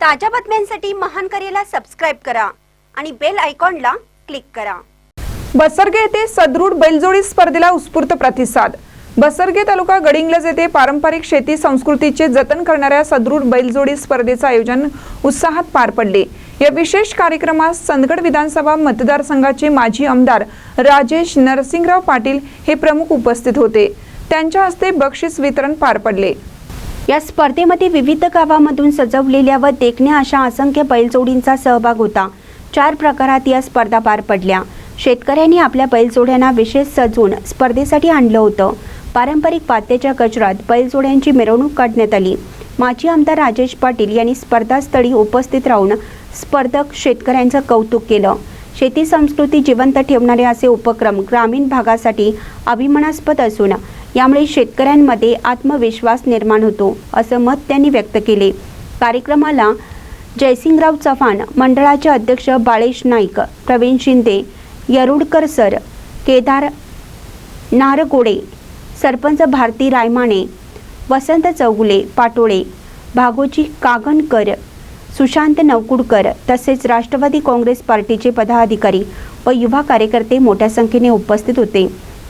ताज्या बातम्यांसाठी महान करेला सबस्क्राईब करा आणि बेल आयकॉनला क्लिक करा. बसरगे येथे सदृढ बैलजोडी स्पर्धेला उत्स्फूर्त प्रतिसाद. बसरगे तालुका गडिंग्लज येथे पारंपरिक शेती संस्कृतीचे जतन करणाऱ्या सदृढ बैलजोडी स्पर्धेचं आयोजन उत्साहात पार पडले. या विशेष कार्यक्रमात संदगड विधानसभा मतदारसंघाचे माजी आमदार राजेश नरसिंगराव पाटील हे प्रमुख उपस्थित होते. त्यांच्या हस्ते बक्षीस वितरण पार पडले. या स्पर्धेमध्ये विविध गावामधून सजवलेल्या व देखण्या अशा असंख्य बैलजोडींचा सहभाग होता. चार प्रकारात या स्पर्धा पार पडल्या. शेतकऱ्यांनी आपल्या बैलजोड्यांना विशेष सजवून स्पर्धेसाठी आणलं होतं. पारंपरिक पात्याच्या गजरात बैलजोड्यांची मिरवणूक काढण्यात आली. माजी आमदार राजेश पाटील यांनी स्पर्धास्थळी उपस्थित राहून स्पर्धक शेतकऱ्यांचं कौतुक केलं. शेती संस्कृती जिवंत ठेवणारे असे उपक्रम ग्रामीण भागासाठी अभिमानास्पद असून यामुळे शेतकऱ्यांमध्ये आत्मविश्वास निर्माण होतो असं मत त्यांनी व्यक्त केले. कार्यक्रमाला जयसिंगराव चव्हाण मंडळाचे अध्यक्ष बाळेश नाईक प्रवीण शिंदे यरुडकर सर केदार नारगोडे सरपंच भारती रायमाने वसंत चौगुले पाटोळे भागोजी कागणकर सुशांत नवकुडकर तसेच राष्ट्रवादी काँग्रेस पार्टीचे पदाधिकारी व युवा कार्यकर्ते मोठ्या संख्येने उपस्थित होते.